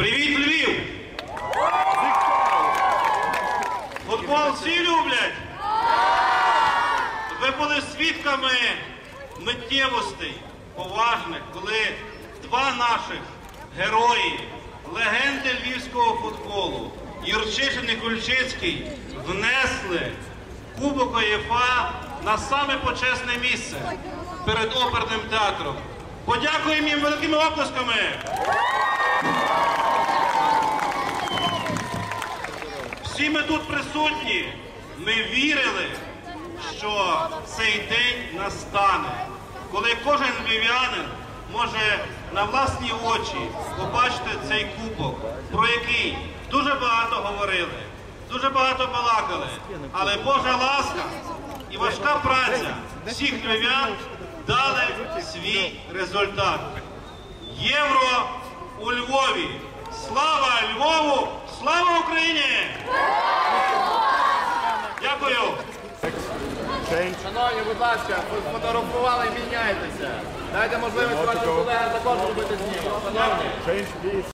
Привіт, Львів! Футбол всі люблять? Ви були свідками миттєвостей поважних, коли два наших герої, легенди львівського футболу, Юрчишин і Кульчицький, внесли Кубок УЄФА на саме почесне місце перед оперним театром. Подякуємо їм великими оплесками! Всі ми тут присутні, ми вірили, що цей день настане, коли кожен львів'янин може на власні очі побачити цей кубок, про який дуже багато говорили, дуже багато балакали. Але Божа ласка і важка праця всіх львів'ян дали свій результат. Євро у Львові. Слава Львову! Слава Україні! Дякую! Шановні, будь ласка, фотографували, міняйтеся. Дайте можливість вашим колегам також робити знімок. Шановні.